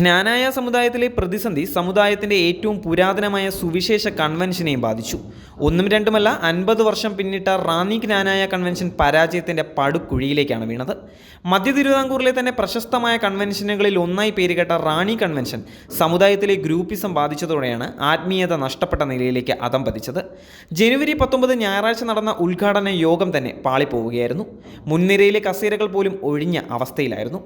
ജ്ഞാനായ സമുദായത്തിലെ പ്രതിസന്ധി സമുദായത്തിന്റെ ഏറ്റവും പുരാതനമായ സുവിശേഷ കൺവെൻഷനെയും ബാധിച്ചു. ഒന്നും രണ്ടുമല്ല അൻപത് വർഷം പിന്നിട്ട റാന്നി ജ്ഞാനായ കൺവെൻഷൻ പരാജയത്തിന്റെ പടുക്കുഴിയിലേക്കാണ് വീണത്. മധ്യ തിരുവിതാംകൂറിലെ തന്നെ പ്രശസ്തമായ കൺവെൻഷനുകളിൽ ഒന്നായി പേരുകേട്ട റാണി കൺവെൻഷൻ സമുദായത്തിലെ ഗ്രൂപ്പിസം ബാധിച്ചതോടെയാണ് ആത്മീയത നഷ്ടപ്പെട്ട നിലയിലേക്ക് അതം പതിച്ചത് ജനുവരി പത്തൊമ്പത് ഞായറാഴ്ച നടന്ന ഉദ്ഘാടന യോഗം തന്നെ പാളിപ്പോവുകയായിരുന്നു. മുൻനിരയിലെ കസേരകൾ പോലും ഒഴിഞ്ഞ അവസ്ഥയിലായിരുന്നു.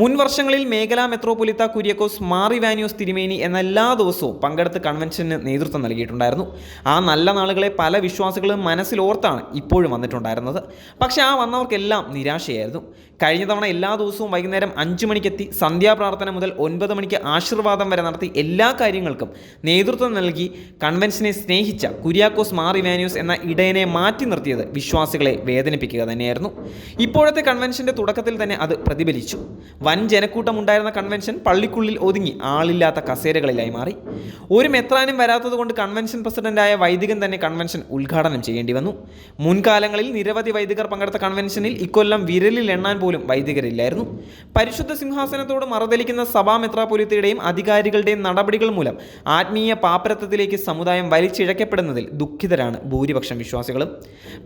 മുൻ വർഷങ്ങളിൽ മേഖലാ മെത്രോപൊലിത്ത കുര്യക്കോസ് മാറി വാനിയോസ് തിരുമേനി എന്ന എല്ലാ ദിവസവും പങ്കെടുത്ത് കൺവെൻഷന് നേതൃത്വം നൽകിയിട്ടുണ്ടായിരുന്നു. ആ നല്ല നാളുകളെ പല വിശ്വാസികളും മനസ്സിലോർത്താണ് ഇപ്പോഴും വന്നിട്ടുണ്ടായിരുന്നത്. പക്ഷേ ആ വന്നവർക്കെല്ലാം നിരാശയായിരുന്നു. കഴിഞ്ഞ തവണ എല്ലാ ദിവസവും വൈകുന്നേരം അഞ്ചു മണിക്കെത്തി സന്ധ്യാപ്രാർത്ഥന മുതൽ ഒൻപത് മണിക്ക് ആശീർവാദം വരെ നടത്തി എല്ലാ കാര്യങ്ങൾക്കും നേതൃത്വം നൽകി കൺവെൻഷനെ സ്നേഹിച്ച കുര്യാക്കോസ് മാർ വാനിയോസ് എന്ന ഇടയനെ മാറ്റി നിർത്തിയത് വിശ്വാസികളെ വേദനിപ്പിക്കുക തന്നെയായിരുന്നു. ഇപ്പോഴത്തെ കൺവെൻഷന്റെ തുടക്കത്തിൽ തന്നെ അത് പ്രതിഫലിച്ചു. വൻ ജനക്കൂട്ടം ഉണ്ടായിരുന്ന കൺവെൻഷൻ പള്ളിക്കുള്ളിൽ ഒതുങ്ങി ആളില്ലാത്ത കസേരകളിലായി മാറി. ഒരു മെത്രാനും വരാത്തതുകൊണ്ട് കൺവെൻഷൻ പ്രസിഡന്റായ വൈദികൻ തന്നെ കൺവെൻഷൻ ഉദ്ഘാടനം ചെയ്യേണ്ടി വന്നു. മുൻകാലങ്ങളിൽ നിരവധി വൈദികർ പങ്കെടുത്ത കൺവെൻഷനിൽ ഇക്കൊല്ലം വിരലിൽ എണ്ണാൻ പോലും വൈദികരില്ലായിരുന്നു. പരിശുദ്ധ സിംഹാസനത്തോട് മറുതലിക്കുന്ന സഭാ മെത്രാപൊലിത്തയുടെയും അധികാരികളുടെയും നടപടികൾ മൂലം ആത്മീയ പാപ്പരത്വത്തിലേക്ക് സമുദായം വലിച്ചിഴക്കപ്പെടുന്നതിൽ ദുഃഖിതരാണ് ഭൂരിപക്ഷം വിശ്വാസികളും.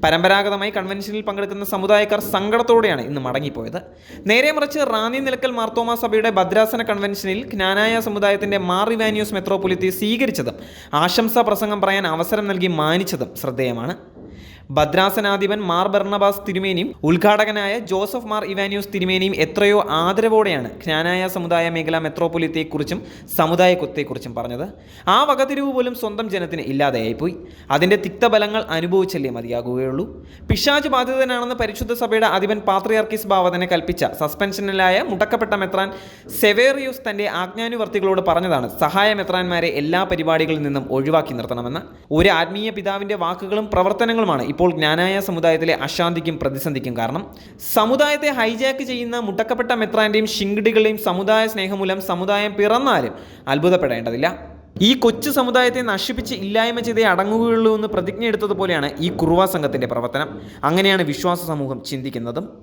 പരമ്പരാഗതമായി കൺവെൻഷനിൽ പങ്കെടുക്കുന്ന സമുദായക്കാർ സങ്കടത്തോടെയാണ് ഇന്ന് മടങ്ങിപ്പോയത്. നേരെ മറിച്ച് റാന്നി നിലക്കൽ മാർത്തോമാ സഭയുടെ ഭദ്രാസന കൺവെൻഷനിൽ ജ്ഞാനായ സമുദായത്തിന്റെ മാർ ഇവാനിയോസ് മെത്രോപൊലിത്തി സ്വീകരിച്ചതും ആശംസാ പ്രസംഗം പറയാൻ അവസരം നൽകി മാനിച്ചതും ശ്രദ്ധേയമാണ്. ഭദ്രാസനാധിപൻ മാർ ബർണബാസ് തിരുമേനിയും ഉദ്ഘാടകനായ ജോസഫ് മാർ ഇവാനിയോസ് തിരുമേനിയും എത്രയോ ആദരവോടെയാണ് ജ്ഞാനായ സമുദായ മേഖല മെത്രോപൊലിത്തെക്കുറിച്ചും സമുദായത്വത്തെക്കുറിച്ചും പറഞ്ഞത്. ആ വകതിരിവ് പോലും സ്വന്തം ജനത്തിന് ഇല്ലാതെയായിപ്പോയി. അതിന്റെ തിക്തബലങ്ങൾ അനുഭവിച്ചല്ലേ മതിയാകുകയുള്ളൂ. പിശാജ് ബാധിതനാണെന്ന് പരിശുദ്ധ സഭയുടെ അധിപൻ പാത്രിയാർക്കിസ് ബാവതനെ കൽപ്പിച്ച സസ്പെൻഷനിലായ മുടക്കപ്പെട്ട മെത്രാൻ സെവേറിയൂസ് തന്റെ ആജ്ഞാനുവർത്തികളോട് പറഞ്ഞതാണ് സഹായ മെത്രാന്മാരെ എല്ലാ പരിപാടികളിൽ നിന്നും ഒഴിവാക്കി നിർത്തണമെന്ന്. ഒരു ആത്മീയ പിതാവിന്റെ വാക്കുകളും പ്രവർത്തനങ്ങളുമാണ് ഇപ്പോൾ ജ്ഞാനായ സമുദായത്തിലെ അശാന്തിക്കും പ്രതിസന്ധിക്കും കാരണം സമുദായത്തെ ഹൈജാക്ക് ചെയ്യുന്ന മുട്ടക്കപ്പെട്ട മെത്രാന്റെയും ശിങ്കിടികളുടെയും സമുദായ സ്നേഹമൂലം സമുദായം പിറന്നാലും അത്ഭുതപ്പെടേണ്ടതില്ല. ഈ കൊച്ചു സമുദായത്തെ നശിപ്പിച്ച് ഇല്ലായ്മ ചെയ്തേ അടങ്ങുകയുള്ളൂ എന്ന് പ്രതിജ്ഞ എടുത്തതുപോലെയാണ് ഈ കുറുവ സംഘത്തിന്റെ പ്രവർത്തനം. അങ്ങനെയാണ് വിശ്വാസ സമൂഹം ചിന്തിക്കുന്നതും.